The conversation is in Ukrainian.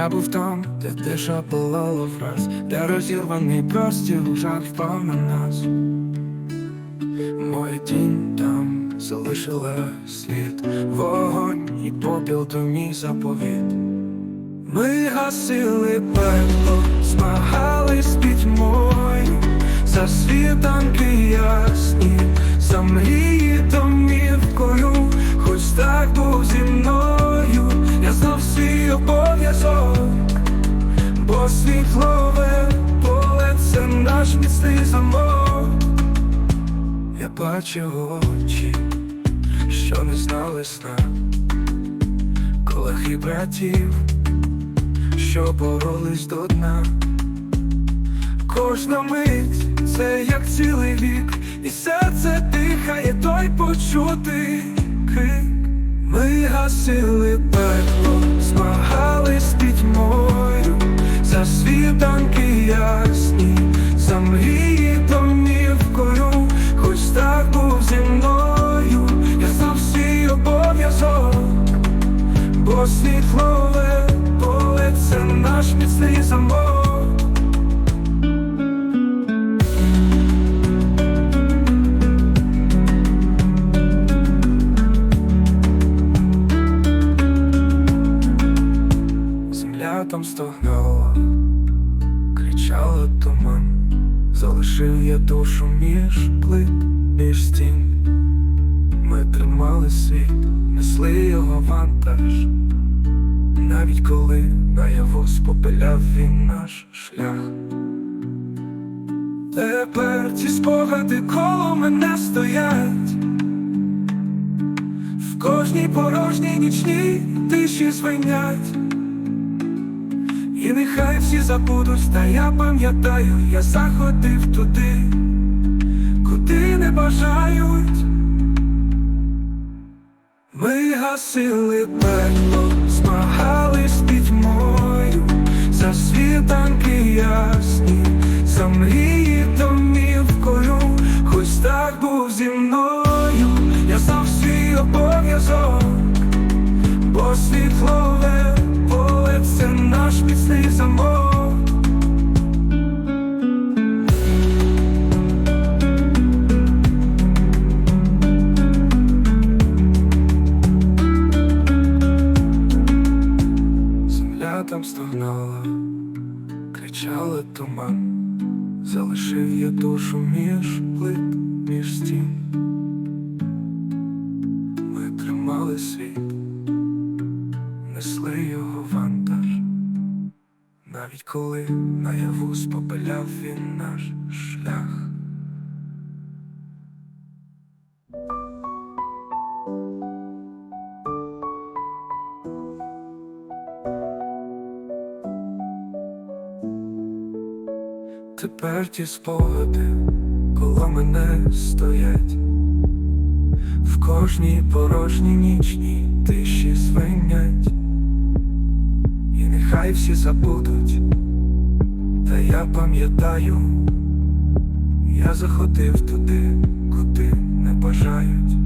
Я був там, де тиша палала враз, де розірваний простір жар впав на нас. Моя тінь там залишила слід, вогонь і попіл то мій заповіт. Ми гасили пекло, змагались пітьмою, за світанки ясні, світлове поле це наш міцний замок. Я бачив очі, що не знали сна, колег і братів що боролись до дна. Кожна мить це як цілий вік, і серце дихає той почутий крик. Ми гасили пекло, змагались з наш міцний замок. Земля там стогнала, кричала туман, залишив я душу між плит, між стін. Ми тримали світ, несли його вантаж, навіть коли наяву спопиляв він наш шлях. Тепер ці спогади коло мене стоять, в кожній порожній нічній тиші звенять. І нехай всі забудуть, та я пам'ятаю, я заходив туди, куди не бажають. Гасили пекло, змагались пітьмою, за світанки ясні, за мрії домівкою, хоч так був зі мною, я знав свій обов'язок, бо світлове поле це наш міцний замок. Стогнала, кричала туман, залишив я душу між плит, між стін. Ми тримали світ, несли його вантаж, навіть коли наяву спопиляв він наш шлях. Тепер ті спогади коло мене стоять, в кожній порожній нічній тиші звенять, і нехай всі забудуть, та я пам'ятаю, я заходив туди, куди не бажають.